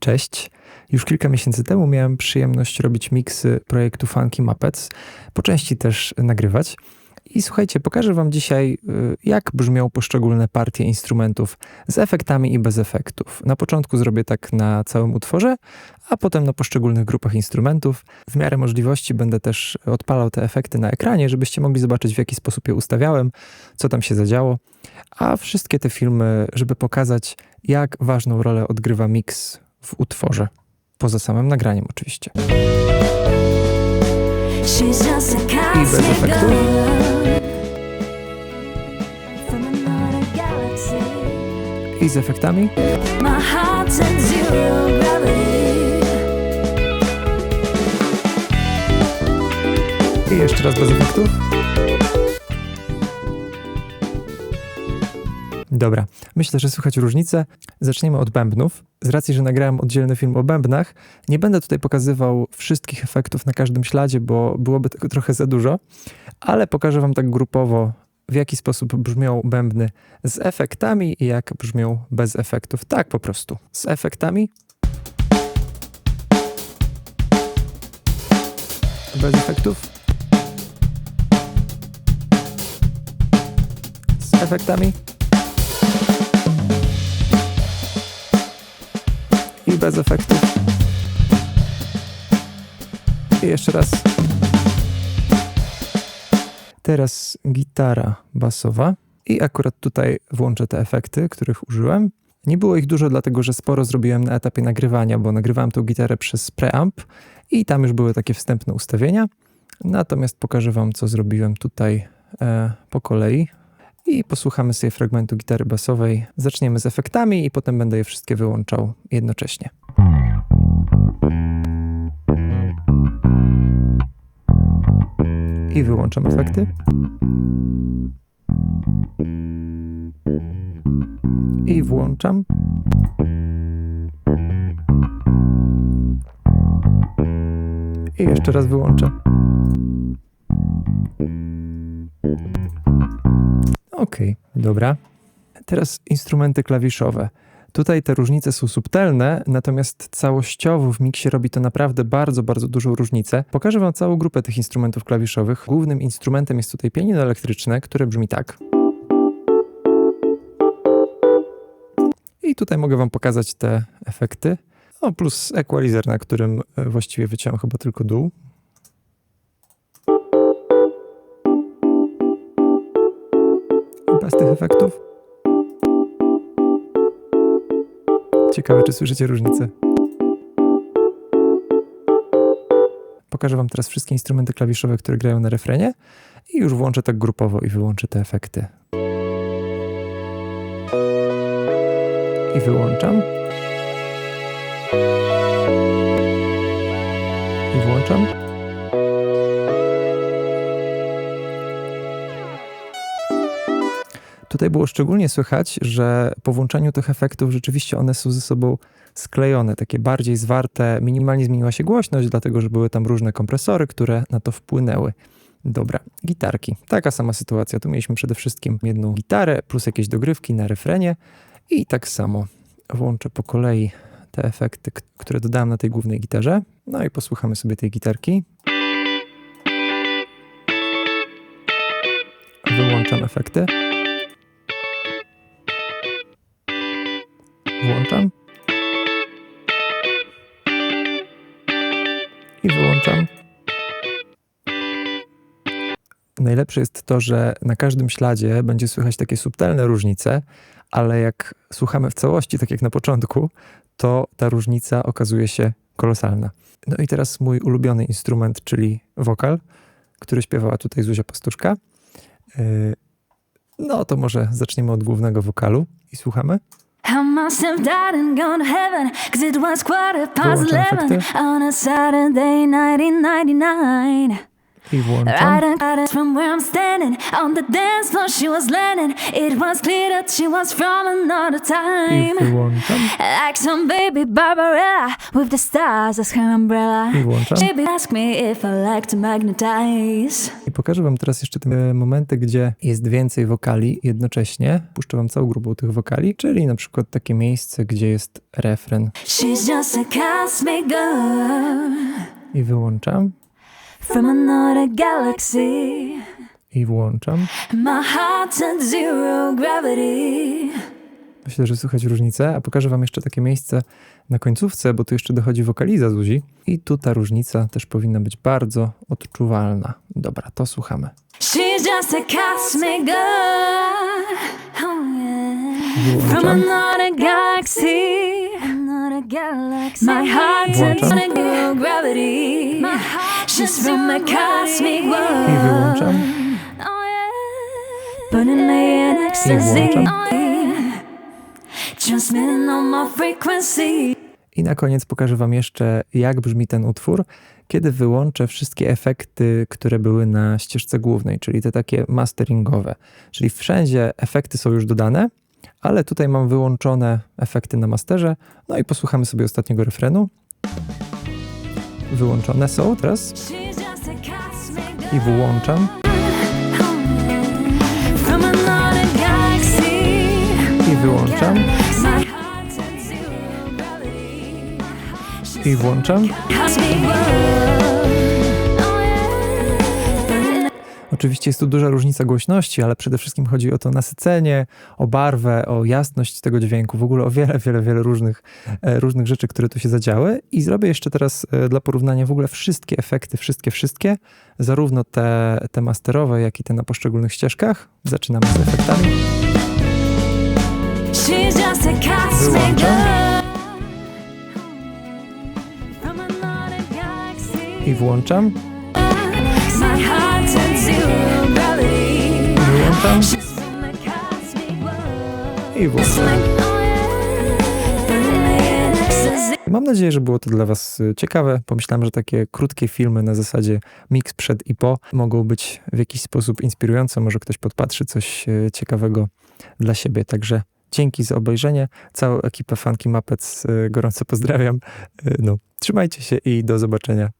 Cześć. Już kilka miesięcy temu miałem przyjemność robić miksy projektu Funky Muppets, po części też nagrywać. I słuchajcie, pokażę Wam dzisiaj, y, jak brzmią poszczególne partie instrumentów z efektami i bez efektów. Na początku zrobię tak na całym utworze, a potem na poszczególnych grupach instrumentów. W miarę możliwości będę też odpalał te efekty na ekranie, żebyście mogli zobaczyć, w jaki sposób je ustawiałem, co tam się zadziało. A wszystkie te filmy, żeby pokazać, jak ważną rolę odgrywa miks w utworze. Poza samym nagraniem, oczywiście. I bez efektu. I z efektami. I jeszcze raz bez efektów. Dobra, myślę, że słychać różnicę. Zaczniemy od bębnów. Z racji, że nagrałem oddzielny film o bębnach, nie będę tutaj pokazywał wszystkich efektów na każdym śladzie, bo byłoby tego trochę za dużo, ale pokażę Wam tak grupowo, w jaki sposób brzmią bębny z efektami i jak brzmią bez efektów. Tak po prostu. Z efektami. Bez efektów. Z efektami. Bez efektów. I jeszcze raz. Teraz gitara basowa. I akurat tutaj włączę te efekty, których użyłem. Nie było ich dużo, dlatego że sporo zrobiłem na etapie nagrywania, bo nagrywałem tą gitarę przez preamp i tam już były takie wstępne ustawienia. Natomiast pokażę Wam, co zrobiłem tutaj e, po kolei. I posłuchamy sobie fragmentu gitary basowej. Zaczniemy z efektami i potem będę je wszystkie wyłączał jednocześnie. I wyłączam efekty. I włączam. I jeszcze raz wyłączę. Okej, dobra. Teraz instrumenty klawiszowe. Tutaj te różnice są subtelne, natomiast całościowo w miksie robi to naprawdę bardzo, bardzo dużą różnicę. Pokażę Wam całą grupę tych instrumentów klawiszowych. Głównym instrumentem jest tutaj pianino elektryczne, które brzmi tak. I tutaj mogę Wam pokazać te efekty. O, plus equalizer, na którym e, właściwie wyciąłem chyba tylko dół. Bez tych efektów. Ciekawe, czy słyszycie różnicę. Pokażę Wam teraz wszystkie instrumenty klawiszowe, które grają na refrenie i już włączę tak grupowo i wyłączę te efekty. I wyłączam. I włączam. Tutaj było szczególnie słychać, że po włączaniu tych efektów rzeczywiście one są ze sobą sklejone, takie bardziej zwarte. Minimalnie zmieniła się głośność, dlatego że były tam różne kompresory, które na to wpłynęły. Dobra, gitarki. Taka sama sytuacja. Tu mieliśmy przede wszystkim jedną gitarę plus jakieś dogrywki na refrenie i tak samo włączę po kolei te efekty, które dodałem na tej głównej gitarze. No i posłuchamy sobie tej gitarki. Wyłączam efekty. Włączam. I wyłączam. Najlepsze jest to, że na każdym śladzie będzie słychać takie subtelne różnice, ale jak słuchamy w całości, tak jak na początku, to ta różnica okazuje się kolosalna. No i teraz mój ulubiony instrument, czyli wokal, który śpiewała tutaj Zuzia Pastuszka. Yy, No to może zaczniemy od głównego wokalu i słuchamy. I must have died and gone to heaven, cause it was quarter past eleven on a Saturday, 1999. I włączam. I time. wyłączam. Like some baby Barbarella with the stars as her umbrella. I włączam. Baby, ask me if I like to magnetize. I pokażę wam teraz jeszcze te momenty, gdzie jest więcej wokali jednocześnie. Puszczę wam całą grupę tych wokali, czyli na przykład takie miejsce, gdzie jest refren. She's just a cosmic girl I wyłączam. From another galaxy. I włączam. My heart's at zero gravity. Myślę, że słychać różnicę, a pokażę wam jeszcze takie miejsce na końcówce, bo tu jeszcze dochodzi wokaliza Zuzi. I tu ta różnica też powinna być bardzo odczuwalna. Dobra, to słuchamy. She's just a cosmic girl. Oh, yeah. From another galaxy. Another galaxy. My heart's at Włączam. zero gravity. From cosmic I world. wyłączam. Oh, yeah. Burning me in ecstasy. włączam. Yeah. Transmitting on my frequency. I na koniec pokażę Wam jeszcze, jak brzmi ten utwór, kiedy wyłączę wszystkie efekty, które były na ścieżce głównej, czyli te takie masteringowe. Czyli wszędzie efekty są już dodane, ale tutaj mam wyłączone efekty na masterze. No i posłuchamy sobie ostatniego refrenu. Wyłączone są teraz i galaxy. i wyłączam i włączam. Oczywiście jest tu duża różnica głośności, ale przede wszystkim chodzi o to nasycenie, o barwę, o jasność tego dźwięku, w ogóle o wiele, wiele, wiele różnych, e, różnych rzeczy, które tu się zadziały. I zrobię jeszcze teraz e, dla porównania w ogóle wszystkie efekty, wszystkie, wszystkie, zarówno te, te masterowe, jak i te na poszczególnych ścieżkach. Zaczynamy z efektami. Wyłączam. I włączam, i włączam. Mam nadzieję, że było to dla Was y, ciekawe. Pomyślałem, że takie krótkie filmy na zasadzie mix przed i po mogą być w jakiś sposób inspirujące. Może ktoś podpatrzy coś y, ciekawego dla siebie. Także dzięki za obejrzenie. Całą ekipę Funky Muppets y, gorąco pozdrawiam. No, trzymajcie się i do zobaczenia.